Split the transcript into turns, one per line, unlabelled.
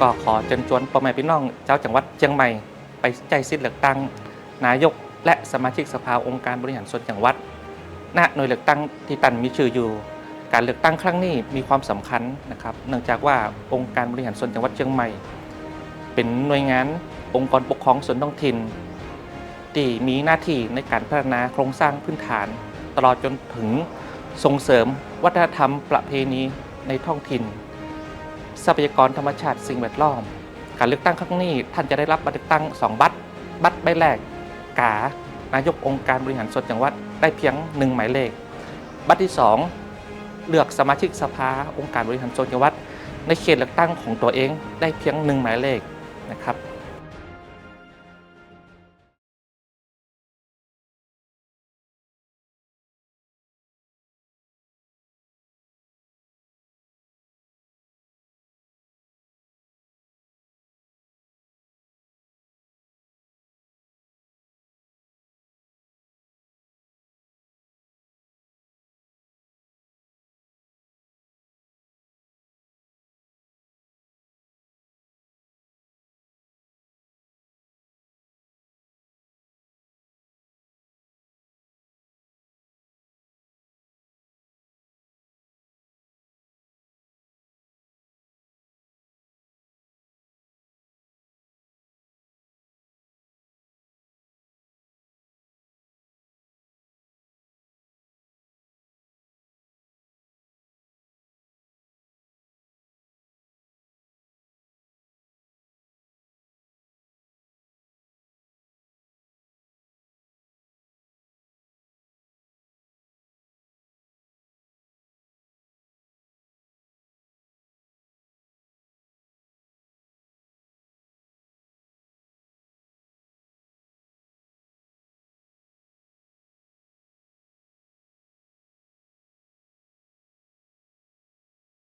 ก็ขอเชิญชวนพ่อแม่พี่น้องเจ้าจังหวัดเชียงใหม่ไปใจสิทธิ์เลือกตั้ง นายก และสมาชิกสภาองค์การบริหารส่วนจังหวัด ณ หน่วยเลือกตั้งที่ตันมีชื่ออยู่ การเลือกตั้งครั้งนี้มีความสำคัญนะครับ เนื่องจากว่าองค์การบริหารส่วนจังหวัดเชียงใหม่ เป็นหน่วยงานองค์กรปกครองส่วนท้องถิ่นที่มีหน้าที่ในการพัฒนาโครงสร้างพื้นฐาน ตลอดจนถึงส่งเสริมวัฒนธรรมประเพณีในท้องถิ่น ทรัพยากรธรรมชาติสิ่งแวดล้อม การเลือกตั้งครั้งนี้ ท่านจะได้รับบัตรเลือกตั้ง 2 บัตร บัตรใบแรกกานายกองค์การบริหารส่วนจังหวัดได้เพียง 1 หมายเลข บัตรที่ 2 เลือกสมาชิกสภาองค์การบริหารส่วนจังหวัด ในเขตเลือกตั้งของตัวเองได้เพียง 1 หมายเลขนะครับ